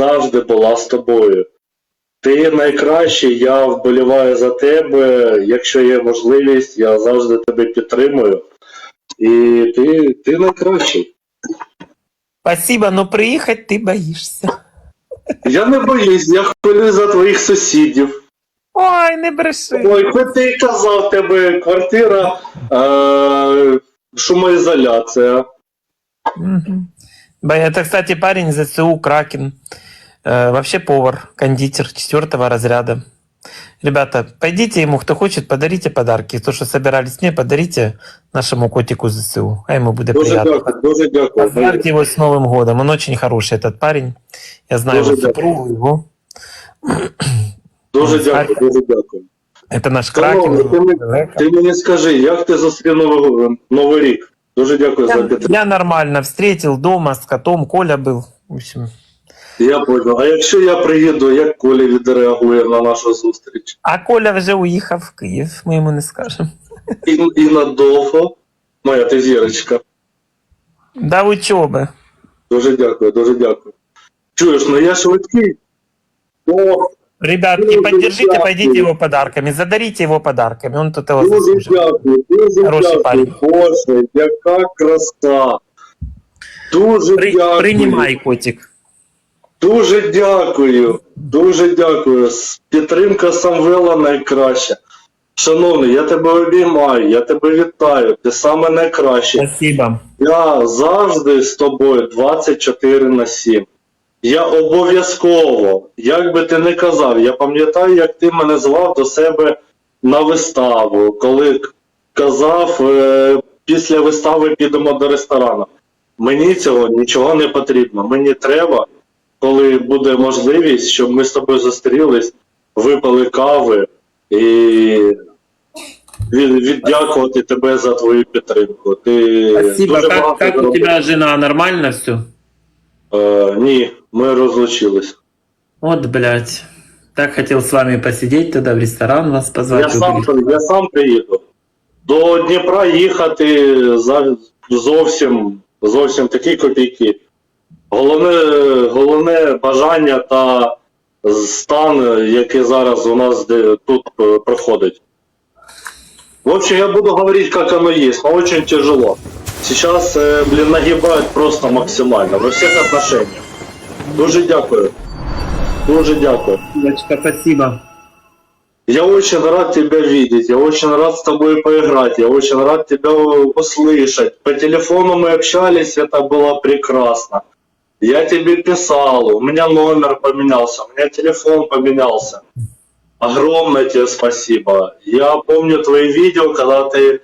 завжди була з тобою. Ти найкращий, я вболіваю за тебе. Якщо є можливість, я завжди тебе підтримую. І ти, ти найкращий. Спасибо, но приїхати ти боїшся. Я не боюсь, я хвилюю за твоїх сусідів. Ой, не бреши. Ой, хоч ти казав, тебе квартира, е- шумоізоляція. Ба- Это, кстати, парень ЗСУ Кракен. Э, вообще повар, кондитер четвертого разряда. Ребята, пойдите ему, кто хочет, подарите подарки. То, что собирались мне, подарите нашему котику ЗСУ. А ему будет Дуже приятно. дякую, дуже дякую. Поздравьте его с Новым годом. Он очень хороший, этот парень. Я знаю Дуже его супругу, его. Дуже дякую, дуже дякую. Это наш Шановний, Кракен. ти, мені- ти мені скажи, як ти зустрів Новий, Новий рік? Дуже дякую за Я, підтримку. я нормально встретил дома с котом. Коля был. В общем, Я понял. А якщо я приїду, як Коля відреагує на нашу зустріч? А Коля вже уїхав в Київ, ми йому не скажемо. І, і надовго. Моя ти зірочка. До учоби. Дуже дякую, дуже дякую. Чуєш, ну я швидкий. О, Ребятки, поддержите, пойдите его подарками, задарите его подарками, он тут его дуже заслужил. дякую, дуже Хороший дякую. парень. Боже, яка краса. Дуже При- дякую. принимай, котик. Дуже дякую. Дуже дякую. Підтримка Самвела найкраща. Шановний, я тебе обіймаю, я тебе вітаю. Ти саме найкраще. Спасибо. Я завжди з тобою 24 на 7. Я обов'язково, як би ти не казав, я пам'ятаю, як ти мене звав до себе на виставу, коли казав, е, після вистави підемо до ресторану. Мені цього нічого не потрібно. Мені треба, коли буде можливість, щоб ми з тобою зустрілись, випили кави і від- віддякувати тебе за твою підтримку. Ти Спасибо. дуже Как, багато как у зробив. тебя жена? Нормально все? Е, ні, ми розлучились. Вот, блядь. Так хотел с вами посидеть тогда в ресторан вас позвать. Я сам, я сам приїду. До Дніпра їхати за, зовсім, зовсім такі копійки. Головне, головне бажання та стан, який зараз у нас де, тут е, проходить. В общем, я буду говорить, как оно есть, но очень тяжело. Сейчас, э, блин, нагибают просто максимально, во всех отношениях. Дуже дякую. Дуже дякую. Дочка, спасибо. Я очень рад тебя видеть, я очень рад с тобой поиграть, я очень рад тебя услышать. По телефону мы общались, это было прекрасно. Я тебе писал, у меня номер поменялся, у меня телефон поменялся. Огромное тебе спасибо. Я помню твои видео, когда ты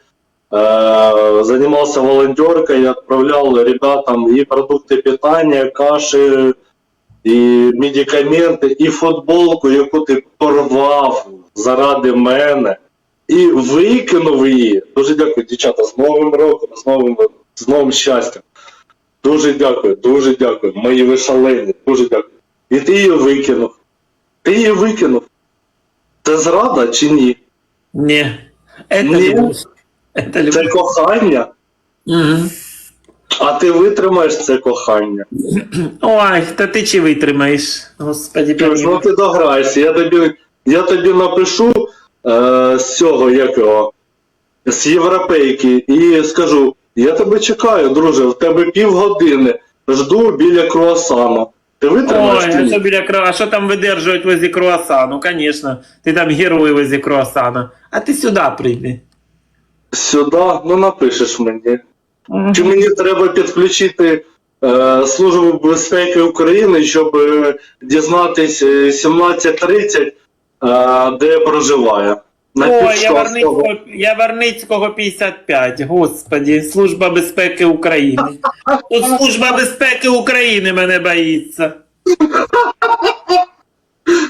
э, занимался волонтеркой, отправлял ребятам и продукты питания, каши, і медикаменти, і футболку, яку ти порвав заради мене, і викинув її. Дуже дякую, дівчата, з Новим роком, з новим, з новим щастям. Дуже дякую, дуже дякую. Мої ви шалені, дуже дякую. І ти її викинув. Ти її викинув. Це зрада чи ні? Не. любовь. Это Це кохання, Мгм. а ти витримаєш це кохання. Ой, та ти чи витримаєш? Господи, Чуєш, ну ти дограйся, я тобі, я тобі напишу е, з цього як його, з європейки і скажу: я тебе чекаю, друже, в тебе півгодини. Жду біля круасану. Ти витримаєш? Ой, а що біля круа... А що там видержують возле круасану? Конечно. Ти там герой возле круасана. А ти сюди прийди. Сюди, ну напишеш мені. Чи мені треба підключити е, Службу безпеки України, щоб е, дізнатись е, 17.30, е, де проживає? Ой, я Напівштатського. Варницького, 55. Господі, Служба безпеки України. Тут Служба безпеки України мене боїться.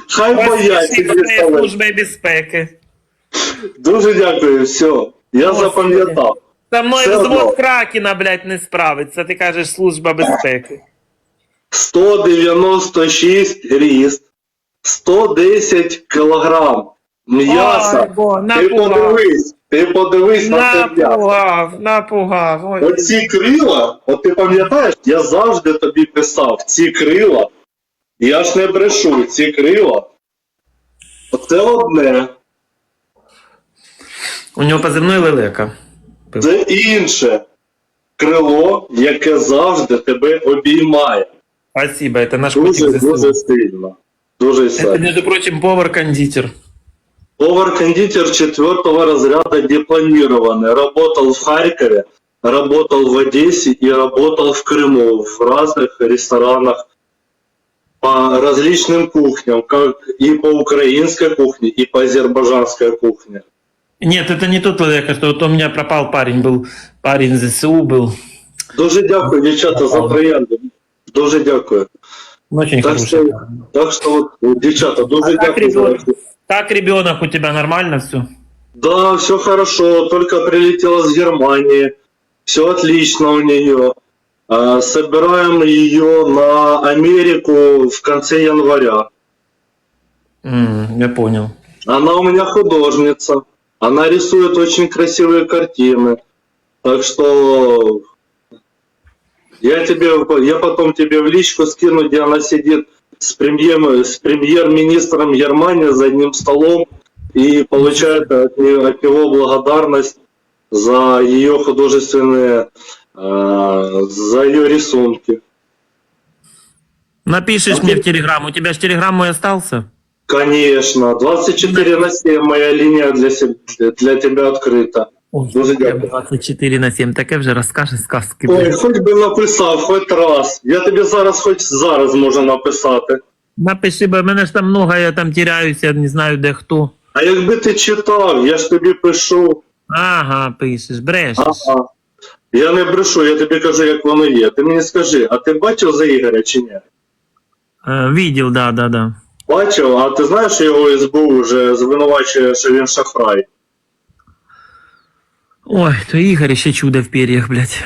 Хай бояться. Служби безпеки. Дуже дякую, все. Я Господи. запам'ятав. Со мною взвод одно. Кракена, блядь, не справиться. Ти кажеш Служба безпеки. 196 ріст, 110 кілограм м'яса. Ой, бо, Ти напугав. подивись, ти подивись на це м'ясо. Напугав, напугав. Ой. Оці крила, от ти пам'ятаєш, я завжди тобі писав, ці крила, Я ж не брешу, ці крила. Це одне, У него позывной Лелека. це інше крило, яке завжди тебе обіймає. Спасибо, это наш котик Дуже, ЗСУ. дуже сильно. Дуже Это, сильно. между прочим, повар-кондитер. Повар-кондитер четвертого разряда дипломированный. Работал в Харькове, работал в Одессе и работал в Крыму в разных ресторанах по различным кухням, как и по украинской кухне, и по азербайджанской кухне. Нет, это не тот Лелека, что вот у меня пропал парень был. Парень ЗСУ был. Дуже дякую, дівчата, за приємно. Дуже дякую. Ну, Очень Так хороший. що, так що от, дівчата, дуже А как дякую за ребенок? вашу- Как ребенок у тебя нормально все? Да, все хорошо, только прилетела с Германии. Все отлично у нее. А, Собираем ее на Америку в конце января. я понял. Она у меня художница. Она рисует очень красивые картины. Так что я тебе, я потом тебе в личку скину, где она сидит с, премьер, с премьер-министром Германии за одним столом и получает от, не- от него благодарность за ее художественные, э, за ее рисунки. Напишешь А мне в Телеграм. У тебя же Телеграм мой остался? Конечно, 24 на 7 моя линия для, се- для тебя открыта. Дуже дякую. 24 на 7. Таке вже розкажеш сказки. Ой, хоч би написав, хоч раз. Я тобі зараз хоч зараз можу написати. Напиши, бо мене ж там много, я там теряюсь, я не знаю де хто. А якби ти читав, я ж тобі пишу. Ага, пишеш, брешеш. Ага. Я не брешу, я тобі кажу, як воно є. Ти мені скажи, а ти бачив за Ігоря чи ні? Е, Видел, да, да, да. Бачив, а ти знаєш, що його СБУ вже звинувачує, що він шахрай. Ой, то Ігор ще чудо в перьях, блядь.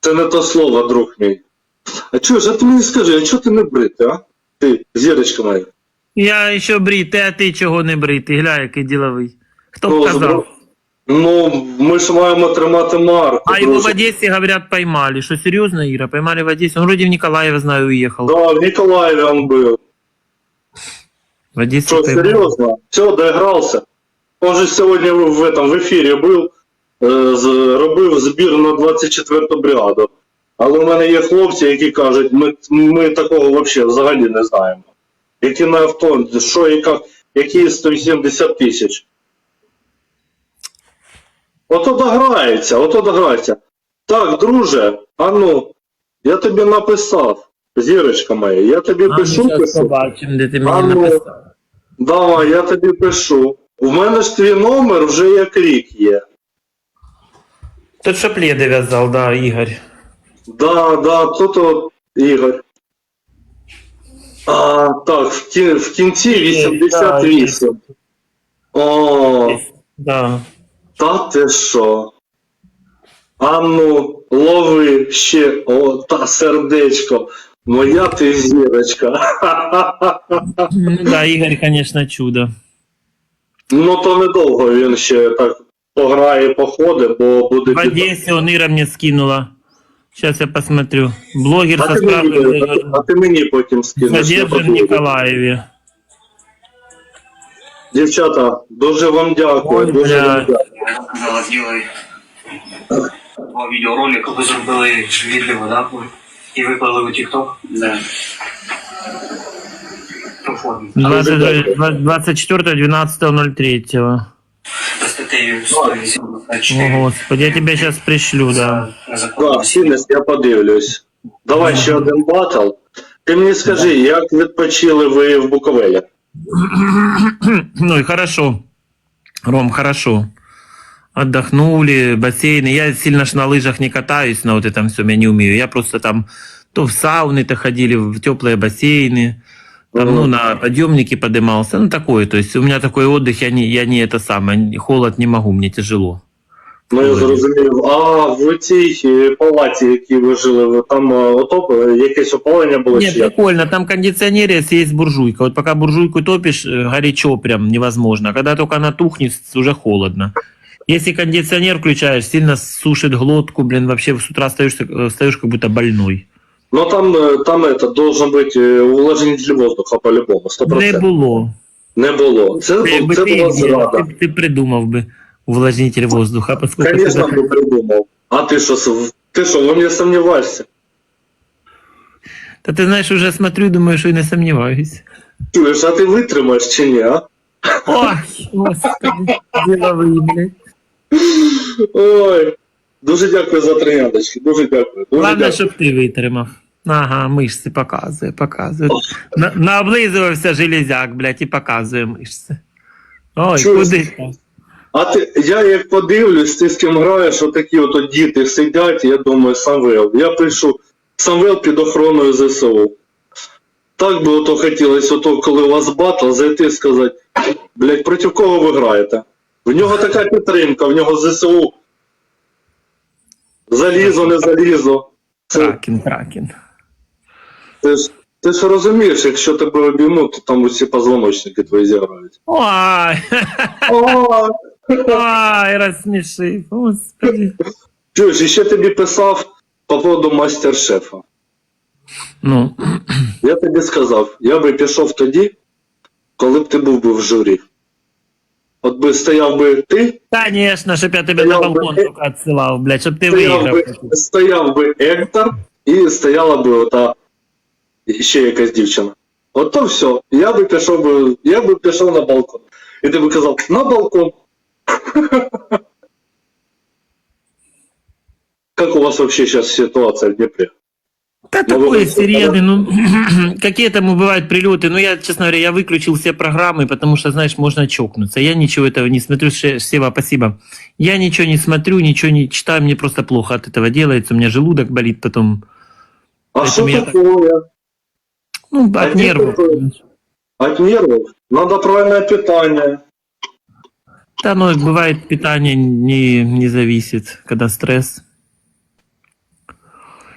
Це не то слово, друг мій. А чуєш, а ти мені скажи, а чого ти не брити, а? Ти, зірочка моя. Я ще бритий, а ти чого не бритий? Гля, який діловий. Хто Ну, б казав? збро- Ну, ми ж маємо тримати марку. А его в друже. Одессе, говорят, поймали. Что, серьезно, Ира? Поймали в Одессе? Он вроде в Николаево, знаю, уехал. Да, в Николаеве он был. В Одессе Что, поймали. серьезно? Все, доигрался. Он же сегодня в, этом в ефірі був, е, робив збір на 24-ту бригаду. Але у мене є хлопці, які кажуть, ми, ми такого вообще взагалі не знаємо. Які на авто, що і як, які 170 тисяч. Ото дограється, ото дограється. Так, друже, а ну, я тобі написав, зірочка моя, я тобі А, пишу, пишу. побачим, де ти А мені ну. написав. Давай, я тобі пишу. У мене ж твій номер вже як рік є. Тот, що пледи вязал, да, Игорь. Да, да, тут от Ігор. А, так, в, кі, в кінці 88. О, Да. та ти що? А ну, лови ще, о, та сердечко. Моя ти зірочка. Ну да, Игорь, конечно, чудо. Ну то недовго він ще так пограє, походить, бо буде В Одессе он Ира мне скинула. Сейчас я посмотрю. Блогер А со ти, мені, справкой а ти мені потім скинеш. задержан в. Николаеве. Дівчата, дуже вам дякую. Ой, дуже вам дякую. Я два відеоролики, ви зробили відео, да? І виклали у TikTok? Да. По формі. 24-12.03. По статтею 184. О, Господи, я тебе сейчас пришлю, да. За Так, незаконне Сінес, я подивлюсь. Давай ще один батл. Ти мені скажи, як відпочили ви в Буковелі? Ну и хорошо. Ром, хорошо. Отдохнули, бассейны. Я сильно ж на лыжах не катаюсь, на вот этом всем я не умею. Я просто там то в сауны-то ходили, в теплые бассейны, там, Мгм. ну, на подъемнике подымался. Ну, такое. То есть у меня такой отдых, я не, я не это самое, холод не могу, мне тяжело. Ну, я зрозумів. А в цій е, палаці, в якій ви жили, ви там е, отоп, е, якесь опалення було Нет, чи як? прикольно, там кондиционер есть, есть буржуйка. Вот пока буржуйку топишь, э, горячо прям невозможно. А Когда только она тухнет, уже холодно. Если кондиционер включаешь, сильно сушит глотку, блин, вообще с утра встаешь, э, встаешь как будто больной. Но там, э, там это должен быть э, увлажнитель воздуха по-любому, 100%. Не було. Не було. Це, Ти, би це ти, була ти, зрада. ти придумав би увлажнитель воздуха, поскольку Конечно, ти бы придумал. А ты что, с- ты что, во мне сомневаешься? Та ти знаєш, уже смотрю, думаю, що і не сомніваюсь. Чуєш, а ти витримаєш чи ні, а? Ой, господи, діловий, блядь. Ой. Дуже дякую за трояндочки, дуже дякую. Дуже Главное, дякую. щоб ти витримав. Ага, мишці показує, показує. На, наоблизувався железяк, блядь, і показує мишці. Ой, Чуєш? куди? А ти, я як подивлюсь, ти з ким граєш, отакі от діти сидять, я думаю, Самвел. Я пишу, Самвел під охороною ЗСУ. Так би ото хотілося, ото, коли у вас батл, зайти і сказати, блять, проти кого ви граєте? В нього така підтримка, в нього ЗСУ. Залізо, не залізо. Це, Кракен, кракен. Ти, ж, ти ж розумієш, якщо тебе обіймуть, то там усі позвоночники твої зіграють. Ой, О, ой, розсмішив, господи. Чуєш, і ще тобі писав по поводу мастер-шефа. Ну, Я тобі сказав, я би пішов тоді, коли б ти був би в журі. От би стояв би ти, конечно, щоб я тебе на балкон тільки відсилав, блядь, щоб ти стояв виграв. би, стояв би Ектор і стояла би ота ще якась дівчина. От то все. Я би пішов би, я би пішов на балкон. І ти би казав, на балкон. Как у вас вообще сейчас ситуация в Днепре? Да Ну, такое вы- сирены, ну, какие там бывают прилеты. Ну, я, честно говоря, я выключил все программы, потому что, знаешь, можно чокнуться. Я ничего этого не смотрю. Ше- Сева, спасибо. Я ничего не смотрю, ничего не читаю, мне просто плохо от этого делается. У меня желудок болит потом. А Поэтому что я- такое? Ну, от А нервов. От нервов? Надо правильное питание. Да, но бывает питание не, не зависит, когда стресс.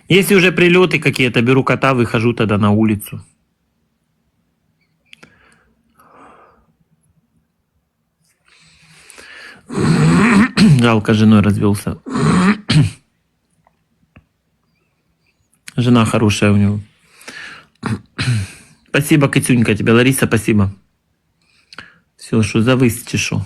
Если уже прилеты какие-то, беру кота, выхожу тогда на улицу. Жалко, женой развелся. Жена хорошая у него. Спасибо, Катюнька, тебе. Лариса, спасибо. Все, что завысите, что.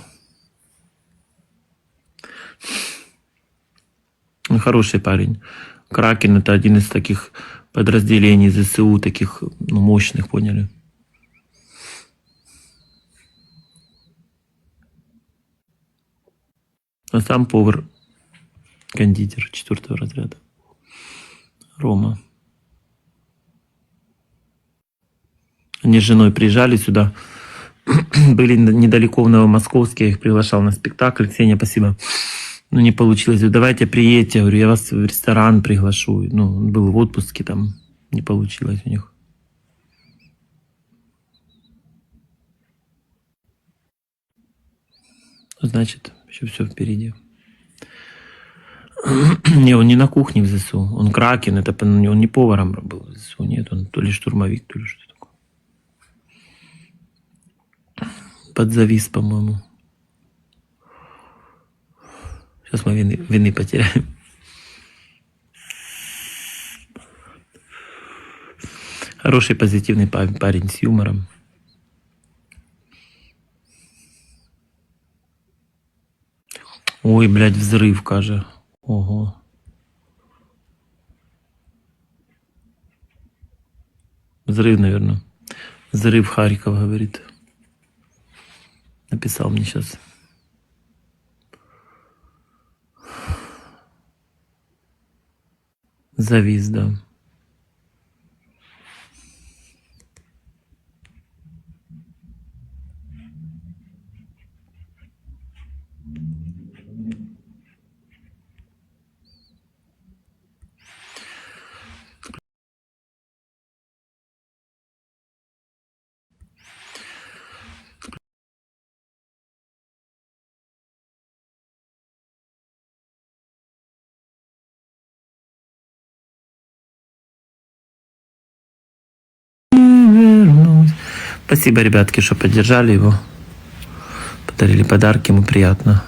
Он хороший парень. Кракен это один из таких подразделений ЗСУ, таких ну, мощных, поняли? А сам повар, кондитер четвертого разряда. Рома. Они с женой приезжали сюда, были недалеко в Новомосковске, я их приглашал на спектакль. Ксения, спасибо. Ну, не получилось. Давайте приедете. Я говорю, я вас в ресторан приглашу. Ну, он был в отпуске там. Не получилось у них. Значит, еще все впереди. Не, он не на кухне в ЗСУ. Он кракен, это он не поваром был в ЗСУ. Нет, он то ли штурмовик, то ли что такое. Подзавис, по-моему. Сейчас мы вины, вины потеряем. Хороший позитивный па- парень с юмором. Ой, блядь, взрыв, каже. Ого. Взрыв, наверное. Взрыв Харьков, говорит. Написал мне сейчас. Завис, да. Спасибо, ребятки, что поддержали его. Подарили подарки, ему приятно.